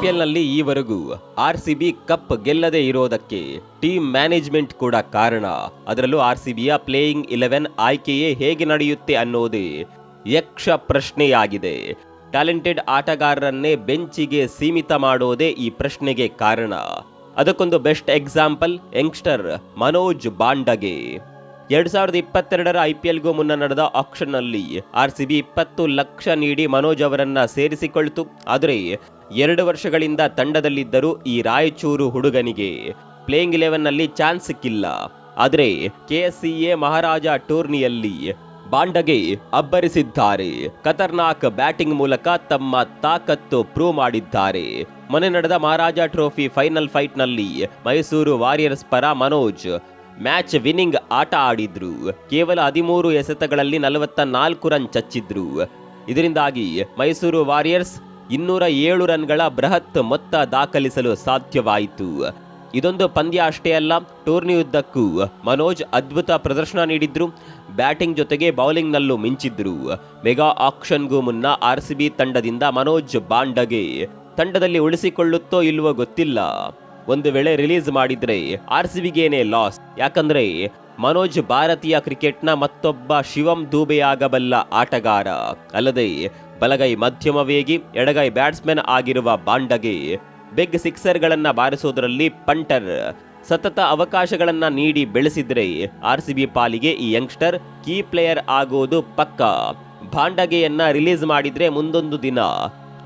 ಐಪಿಎಲ್ನಲ್ಲಿ ಈವರೆಗೂ R C B cup ಗೆಲ್ಲದೆ ಇರೋದಕ್ಕೆ ಟೀಮ್ ಮ್ಯಾನೇಜ್ಮೆಂಟ್ ಕೂಡ ಕಾರಣ. ಅದರಲ್ಲೂ ಆರ್ ಸಿ ಬಿಯ ಪ್ಲೇಯಿಂಗ್ ಇಲೆವೆನ್ ಆಯ್ಕೆಯೇ ಹೇಗೆ ನಡೆಯುತ್ತೆ ಅನ್ನೋದೇ ಯಕ್ಷ ಪ್ರಶ್ನೆಯಾಗಿದೆ. ಟ್ಯಾಲೆಂಟೆಡ್ ಆಟಗಾರರನ್ನೇ ಬೆಂಚಿಗೆ ಸೀಮಿತ ಮಾಡೋದೇ ಈ ಪ್ರಶ್ನೆಗೆ ಕಾರಣ. ಅದಕ್ಕೊಂದು best example youngster Manoj Bhandage. ಎರಡ್ ಸಾವಿರದ ಇಪ್ಪತ್ತೆರಡರ ಐಪಿಎಲ್ಗೂ ಮುನ್ನ ನಡೆದ ಆಕ್ಷನ್ನಲ್ಲಿ ಆರ್ ಸಿ ಬಿ ಇಪ್ಪತ್ತು ಲಕ್ಷ ನೀಡಿ ಮನೋಜ್ ಅವರನ್ನ ಸೇರಿಸಿಕೊಳ್ತು. ಆದರೆ ಎರಡು ವರ್ಷಗಳಿಂದ ತಂಡದಲ್ಲಿದ್ದರೂ ಈ ರಾಯಚೂರು ಹುಡುಗನಿಗೆ ಪ್ಲೇಯಿಂಗ್ ಇಲೆವೆನ್ನಲ್ಲಿ ಚಾನ್ಸ್ ಸಿಕ್ಕಿಲ್ಲ. ಆದರೆ ಕೆಎಸ್ಸಿಎ ಮಹಾರಾಜ ಟೂರ್ನಿಯಲ್ಲಿ ಬಾಂಡಗೆ ಅಬ್ಬರಿಸಿದ್ದಾರೆ. ಖತರ್ನಾಕ್ ಬ್ಯಾಟಿಂಗ್ ಮೂಲಕ ತಮ್ಮ ತಾಕತ್ತು ಪ್ರೂವ್ ಮಾಡಿದ್ದಾರೆ. ಮೊನ್ನೆ ನಡೆದ ಮಹಾರಾಜ ಟ್ರೋಫಿ ಫೈನಲ್ ಫೈಟ್ನಲ್ಲಿ ಮೈಸೂರು ವಾರಿಯರ್ಸ್ ಪರ ಮನೋಜ್ ಮ್ಯಾಚ್ ವಿನ್ನಿಂಗ್ ಆಟ ಆಡಿದ್ರು. ಕೇವಲ ಹದಿಮೂರು ಎಸೆತಗಳಲ್ಲಿ ನಲವತ್ತ ನಾಲ್ಕು ರನ್ ಚಚ್ಚಿದ್ರು. ಇದರಿಂದಾಗಿ ಮೈಸೂರು ವಾರಿಯರ್ಸ್ ಇನ್ನೂರ ಏಳು ರನ್ಗಳ ಬೃಹತ್ ಮೊತ್ತ ದಾಖಲಿಸಲು ಸಾಧ್ಯವಾಯಿತು. ಇದೊಂದು ಪಂದ್ಯ ಅಷ್ಟೇ ಅಲ್ಲ ಟೂರ್ನಿಯುದ್ದಕ್ಕೂ ಮನೋಜ್ ಅದ್ಭುತ ಪ್ರದರ್ಶನ ನೀಡಿದ್ರು. ಬ್ಯಾಟಿಂಗ್ ಜೊತೆಗೆ ಬೌಲಿಂಗ್ನಲ್ಲೂ ಮಿಂಚಿದ್ರು. ಮೆಗಾ ಆಕ್ಷನ್ಗೂ ಮುನ್ನ ಆರ್ ಸಿ ಬಿ ತಂಡದಿಂದ ಮನೋಜ್ ಬಾಂಡಗೆ. ತಂಡದಲ್ಲಿ ಉಳಿಸಿಕೊಳ್ಳುತ್ತೋ ಇಲ್ವೋ ಗೊತ್ತಿಲ್ಲ. ಒಂದು ವೇಳೆ ರಿಲೀಸ್ ಮಾಡಿದ್ರೆ ಆರ್ ಸಿ ಬಿಗೇನೆ ಲಾಸ್. ಯಾಕಂದ್ರೆ ಮನೋಜ್ ಭಾರತೀಯ ಕ್ರಿಕೆಟ್ನ ಮತ್ತೊಬ್ಬ ಶಿವಂ ದೂಬೆಯಾಗಬಲ್ಲ ಆಟಗಾರ. ಅಲ್ಲದೆ ಬಲಗೈ ಮಧ್ಯಮ ವೇಗಿ ಎಡಗೈ ಬ್ಯಾಟ್ಸ್ಮನ್ ಆಗಿರುವ ಬಾಂಡಗೆ ಬಿಗ್ ಸಿಕ್ಸರ್ಗಳನ್ನ ಬಾರಿಸೋದ್ರಲ್ಲಿ ಪಂಟರ್ ಸತತ ಅವಕಾಶಗಳನ್ನ ನೀಡಿ ಬೆಳೆಸಿದ್ರೆ ಆರ್ ಸಿ ಬಿ ಪಾಲಿಗೆ ಈ ಯಂಗ್ಸ್ಟರ್ ಕೀ ಪ್ಲೇಯರ್ ಆಗೋದು ಪಕ್ಕ. ಭಾಂಡಗೆಯನ್ನ ರಿಲೀಸ್ ಮಾಡಿದ್ರೆ ಮುಂದೊಂದು ದಿನ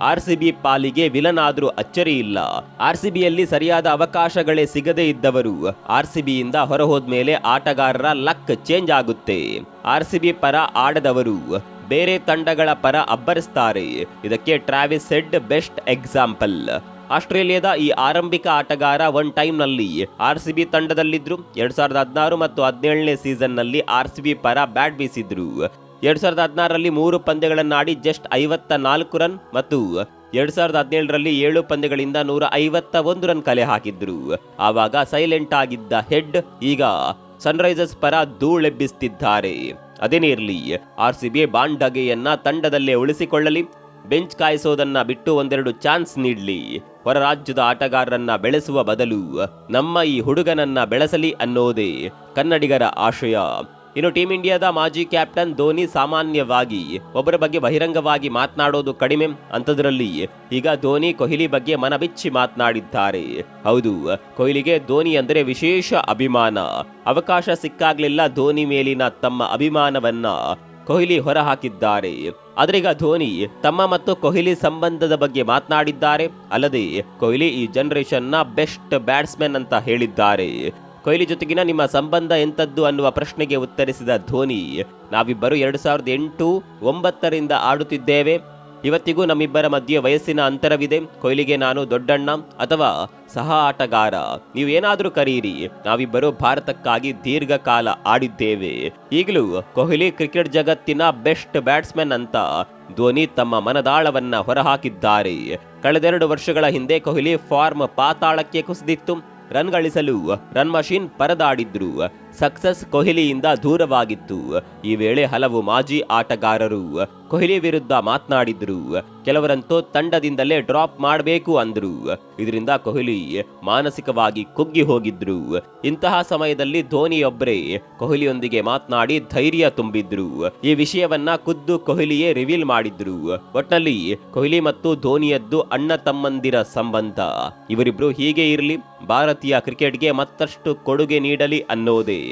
ಆರ್ ಸಿ ಬಿ ಪಾಲಿಗೆ ವಿಲನ್ ಆದರೂ ಅಚ್ಚರಿ ಇಲ್ಲ ಆರ್ ಸಿ ಬಿಯಲ್ಲಿ ಸರಿಯಾದ ಅವಕಾಶಗಳೇ ಸಿಗದೇ ಇದ್ದವರು. ಆರ್ ಸಿ ಬಿಯಿಂದ ಹೊರಹೋದ್ಮೇಲೆ ಆಟಗಾರರ ಲಕ್ ಚೇಂಜ್ ಆಗುತ್ತೆ. ಆರ್ ಸಿ ಬಿ ಪರ ಆಡದವರು. ಬೇರೆ ತಂಡಗಳ ಪರ ಅಬ್ಬರಿಸ್ತಾರೆ. ಇದಕ್ಕೆ ಟ್ರಾವಿಸ್ ಹೆಡ್ ಬೆಸ್ಟ್ ಎಕ್ಸಾಂಪಲ್. ಆಸ್ಟ್ರೇಲಿಯಾದ ಈ ಆರಂಭಿಕ ಆಟಗಾರ ಒನ್ ಟೈಮ್ನಲ್ಲಿ ಆರ್ ಸಿ ಬಿ ತಂಡದಲ್ಲಿದ್ದರು ಎರಡ್ ಸಾವಿರದ ಹದಿನಾರು ಮತ್ತು ಹದಿನೇಳನೇ ಸೀಸನ್ನಲ್ಲಿ ಆರ್ ಸಿ ಬಿ ಪರ ಬ್ಯಾಟ್ ಬೀಸಿದ್ರು. ಎರಡ್ ಸಾವಿರದ ಹದಿನಾರರಲ್ಲಿ ಮೂರು ಪಂದ್ಯಗಳನ್ನಾಡಿ ಜಸ್ಟ್ ಐವತ್ತ ನಾಲ್ಕು ರನ್ ಮತ್ತು ಎರಡ್ ಸಾವಿರದ ಹದಿನೇಳರಲ್ಲಿ ಏಳು ಪಂದ್ಯಗಳಿಂದ ನೂರ ಐವತ್ತ ಒಂದು ರನ್ ಕಲೆ ಹಾಕಿದ್ರು. ಆವಾಗ ಸೈಲೆಂಟ್ ಆಗಿದ್ದ ಹೆಡ್ ಈಗ ಸನ್ರೈಸರ್ಸ್ ಪರ ಧೂಳೆಬ್ಬಿಸ್ತಿದ್ದಾರೆ. ಅದೇನೇ ಇರಲಿ ಆರ್ ಸಿ ಬಿ ಬಾಂಡಗೆಯನ್ನ ತಂಡದಲ್ಲೇ ಉಳಿಸಿಕೊಳ್ಳಲಿ, ಬೆಂಚ್ ಕಾಯಿಸೋದನ್ನ ಬಿಟ್ಟು ಒಂದೆರಡು ಚಾನ್ಸ್ ನೀಡಲಿ, ಹೊರ ರಾಜ್ಯದ ಆಟಗಾರರನ್ನ ಬೆಳೆಸುವ ಬದಲು ನಮ್ಮ ಈ ಹುಡುಗನನ್ನ ಬೆಳೆಸಲಿ ಅನ್ನೋದೇ ಕನ್ನಡಿಗರ ಆಶಯ. ಇನ್ನು ಟೀಂ ಇಂಡಿಯಾದ ಮಾಜಿ ಕ್ಯಾಪ್ಟನ್ ಧೋನಿ ಸಾಮಾನ್ಯವಾಗಿ ಒಬ್ಬರ ಬಗ್ಗೆ ಬಹಿರಂಗವಾಗಿ ಮಾತನಾಡೋದು ಕಡಿಮೆ ಅಂಥದ್ರಲ್ಲಿ. ಈಗ ಧೋನಿ ಕೊಹ್ಲಿ ಬಗ್ಗೆ ಮನಬಿಚ್ಚಿ ಮಾತನಾಡಿದ್ದಾರೆ. ಹೌದು, ಕೊಹ್ಲಿಗೆ ಧೋನಿ ಅಂದರೆ ವಿಶೇಷ ಅಭಿಮಾನ. ಅವಕಾಶ ಸಿಕ್ಕಾಗ್ಲಿಲ್ಲ ಧೋನಿ ಮೇಲಿನ ತಮ್ಮ ಅಭಿಮಾನವನ್ನ ಕೊಹ್ಲಿ ಹೊರಹಾಕಿದ್ದಾರೆ. ಈಗ ಧೋನಿ ತಮ್ಮ ಮತ್ತು ಕೊಹ್ಲಿ ಸಂಬಂಧದ ಬಗ್ಗೆ ಮಾತನಾಡಿದ್ದಾರೆ. ಅಲ್ಲದೆ ಕೊಹ್ಲಿ ಈ ಜನರೇಷನ್ನ ಬೆಸ್ಟ್ ಬ್ಯಾಟ್ಸ್ಮನ್ ಅಂತ ಹೇಳಿದ್ದಾರೆ. ಕೊಹ್ಲಿ ಜೊತೆಗಿನ ನಿಮ್ಮ ಸಂಬಂಧ ಎಂಥದ್ದು ಅನ್ನುವ ಪ್ರಶ್ನೆಗೆ ಉತ್ತರಿಸಿದ ಧೋನಿ, ನಾವಿಬ್ಬರು ಎರಡು ಸಾವಿರದ ಎಂಟು ಒಂಬತ್ತರಿಂದ ಆಡುತ್ತಿದ್ದೇವೆ. ಇವತ್ತಿಗೂ ನಮ್ಮಿಬ್ಬರ ಮಧ್ಯೆ ವಯಸ್ಸಿನ ಅಂತರವಿದೆ. ಕೊಹ್ಲಿಗೆ ನಾನು ದೊಡ್ಡಣ್ಣ ಅಥವಾ ಸಹ ಆಟಗಾರ. ನೀವು ಏನಾದರೂ ಕರೀರಿ. ನಾವಿಬ್ಬರು ಭಾರತಕ್ಕಾಗಿ ದೀರ್ಘಕಾಲ ಆಡಿದ್ದೇವೆ. ಈಗಲೂ ಕೊಹ್ಲಿ ಕ್ರಿಕೆಟ್ ಜಗತ್ತಿನ ಬೆಸ್ಟ್ ಬ್ಯಾಟ್ಸ್ಮನ್ ಅಂತ ಧೋನಿ ತಮ್ಮ ಮನದಾಳವನ್ನ ಹೊರಹಾಕಿದ್ದಾರೆ. ಕಳೆದೆರಡು ವರ್ಷಗಳ ಹಿಂದೆ ಕೊಹ್ಲಿ ಫಾರ್ಮ್ ಪಾತಾಳಕ್ಕೆ ಕುಸಿದಿತ್ತು. ರನ್ ಗಳಿಸಲು ರನ್ ಮಷೀನ್ ಪರದಾಡಿದ್ರು. ಸಕ್ಸಸ್ ಕೊಹ್ಲಿಯಿಂದ ದೂರವಾಗಿತ್ತು. ಈ ವೇಳೆ ಹಲವು ಮಾಜಿ ಆಟಗಾರರು ಕೊಹ್ಲಿ ವಿರುದ್ಧ ಮಾತನಾಡಿದ್ರು. ಕೆಲವರಂತೂ ತಂಡದಿಂದಲೇ ಡ್ರಾಪ್ ಮಾಡಬೇಕು ಅಂದ್ರು. ಇದರಿಂದ ಕೊಹ್ಲಿ ಮಾನಸಿಕವಾಗಿ ಕುಗ್ಗಿ ಹೋಗಿದ್ರು. ಇಂತಹ ಸಮಯದಲ್ಲಿ ಧೋನಿಯೊಬ್ಬರೇ ಕೊಹ್ಲಿಯೊಂದಿಗೆ ಮಾತನಾಡಿ ಧೈರ್ಯ ತುಂಬಿದ್ರು. ಈ ವಿಷಯವನ್ನ ಖುದ್ದು ಕೊಹ್ಲಿಯೇ ರಿವೀಲ್ ಮಾಡಿದ್ರು. ಒಟ್ನಲ್ಲಿ ಕೊಹ್ಲಿ ಮತ್ತು ಧೋನಿಯದ್ದು ಅಣ್ಣ ತಮ್ಮಂದಿರ ಸಂಬಂಧ. ಇವರಿಬ್ರು ಹೀಗೆ ಇರಲಿ, ಭಾರತೀಯ ಕ್ರಿಕೆಟ್ಗೆ ಮತ್ತಷ್ಟು ಕೊಡುಗೆ ನೀಡಲಿ ಅನ್ನೋದೇ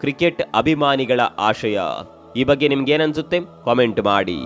ಕ್ರಿಕೆಟ್ ಅಭಿಮಾನಿಗಳ ಆಶಯ. ಈ ಬಗ್ಗೆ ನಿಮ್ಗೇನನ್ಸುತ್ತೆ? ಕಾಮೆಂಟ್ ಮಾಡಿ.